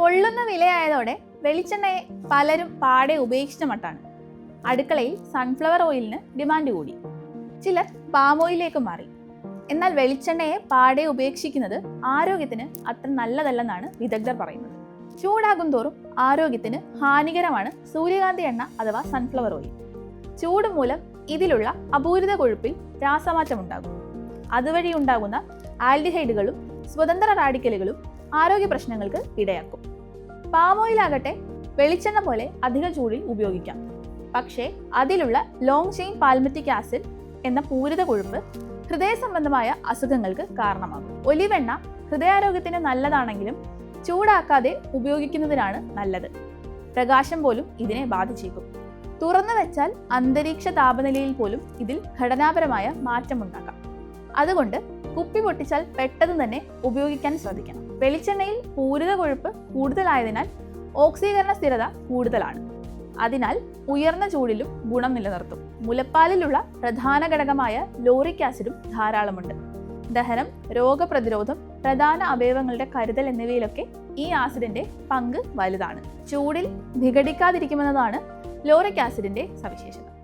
പൊള്ളുന്ന വിലയായതോടെ വെളിച്ചെണ്ണയെ പലരും പാടെ ഉപേക്ഷിച്ച മട്ടാണ്. അടുക്കളയിൽ സൺഫ്ലവർ ഓയിലിന് ഡിമാൻഡ് കൂടി. ചിലർ പാം ഓയിലേക്ക് മാറി. എന്നാൽ വെളിച്ചെണ്ണയെ പാടെ ഉപേക്ഷിക്കുന്നത് ആരോഗ്യത്തിന് അത്ര നല്ലതല്ലെന്നാണ് വിദഗ്ധർ പറയുന്നത്. ചൂടാകും തോറും ആരോഗ്യത്തിന് ഹാനികരമാണ് സൂര്യകാന്തി എണ്ണ അഥവാ സൺഫ്ലവർ ഓയിൽ ചൂട് മൂലം ഇതിലുള്ള അപൂരിത കൊഴുപ്പിൽ രാസമാറ്റമുണ്ടാകും. അതുവഴി ഉണ്ടാകുന്ന ആൽഡിഹൈഡുകളും സ്വതന്ത്ര റാഡിക്കലുകളും ആരോഗ്യ പ്രശ്നങ്ങൾക്ക് ഇടയാക്കും. പാം ഓയിലാകട്ടെ വെളിച്ചെണ്ണ പോലെ അധിക ചൂടിൽ ഉപയോഗിക്കാം. പക്ഷേ അതിലുള്ള ലോങ് ചെയിൻ പാൽമറ്റിക് ആസിഡ് എന്ന പൂരിത കൊഴുപ്പ് ഹൃദയ സംബന്ധമായ അസുഖങ്ങൾക്ക് കാരണമാകും. ഒലിവെണ്ണ ഹൃദയാരോഗ്യത്തിന് നല്ലതാണെങ്കിലും ചൂടാക്കാതെ ഉപയോഗിക്കുന്നതിനാണ് നല്ലത്. പ്രകാശം പോലും ഇതിനെ ബാധിച്ചേക്കും. തുറന്നു വെച്ചാൽ അന്തരീക്ഷ താപനിലയിൽ പോലും ഇതിൽ ഘടനാപരമായ മാറ്റമുണ്ടാക്കാം. അതുകൊണ്ട് കുപ്പി പൊട്ടിച്ചാൽ പെട്ടെന്ന് തന്നെ ഉപയോഗിക്കാൻ ശ്രദ്ധിക്കണം. വെളിച്ചെണ്ണയിൽ പൂരിത കൊഴുപ്പ് കൂടുതലായതിനാൽ ഓക്സീകരണ സ്ഥിരത കൂടുതലാണ്. അതിനാൽ ഉയർന്ന ചൂടിലും ഗുണം നിലനിർത്തും. മുലപ്പാലിലുള്ള പ്രധാന ഘടകമായ ലോറിക് ആസിഡും ധാരാളമുണ്ട്. ദഹനം രോഗപ്രതിരോധം പ്രധാന അവയവങ്ങളുടെ കരുതൽ എന്നിവയിലൊക്കെ ഈ ആസിഡിന്റെ പങ്ക് വലുതാണ്. ചൂടിൽ വിഘടിക്കാതിരിക്കുമെന്നതാണ് ലോറിക് ആസിഡിന്റെ സവിശേഷത.